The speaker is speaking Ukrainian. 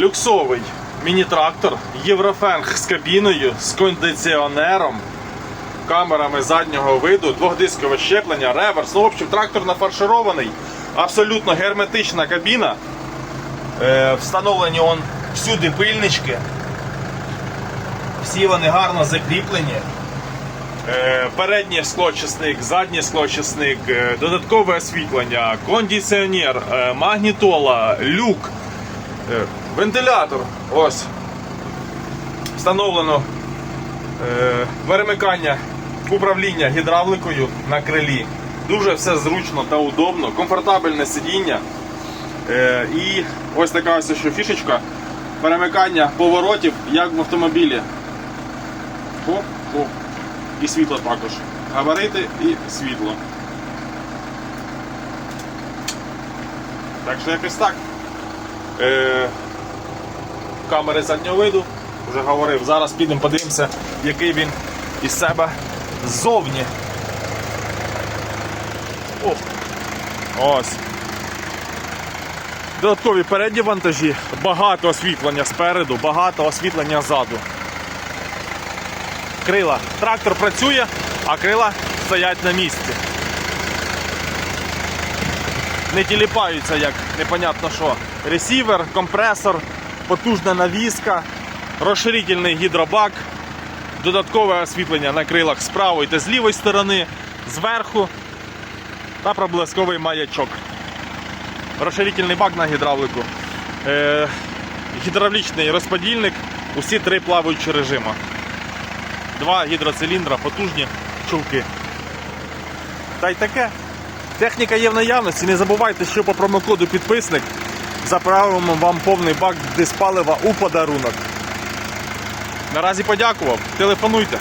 Люксовий міні-трактор, єврофенг з кабіною, з кондиціонером, камерами заднього виду, двохдискове щеплення, реверс. Ну, в общем, трактор нафарширований, абсолютно герметична кабіна. Е, встановлені он всюди пильнички. Всі вони гарно закріплені. Е, Передній склочисник, задній склочисник, е, додаткове освітлення, кондиціонер, е, магнітола, люк, е, вентилятор. Ось. Встановлено е, перемикання управління гідравликою на крилі. Дуже все зручно та удобно, комфортабельне сидіння. Е, І ось така ось ще фішечка. Перемикання поворотів, як в автомобілі. Оп, оп. І світло також. Габарити і світло. Так що якось так. Е, камери заднього виду, вже говорив. Зараз підемо подивимося, який він із себе ззовні. О, ось. Додаткові передні вантажі, багато освітлення спереду, багато освітлення ззаду. Крила. Трактор працює, а крила стоять на місці. Не тіліпаються, як непонятно що. Ресівер, компресор, потужна навіска, розширительний гідробак, додаткове освітлення на крилах з правої та з лівої сторони, зверху та проблисковий маячок. Розширительний бак на гідравлику. Е, гідравлічний розподільник, усі три плаваючі режими. Два гідроциліндра, потужні чулки. Та й таке. Техніка є в наявності. Не забувайте, що по промокоду підписник заправимо вам повний бак диспалива у подарунок. Наразі подякував. Телефонуйте.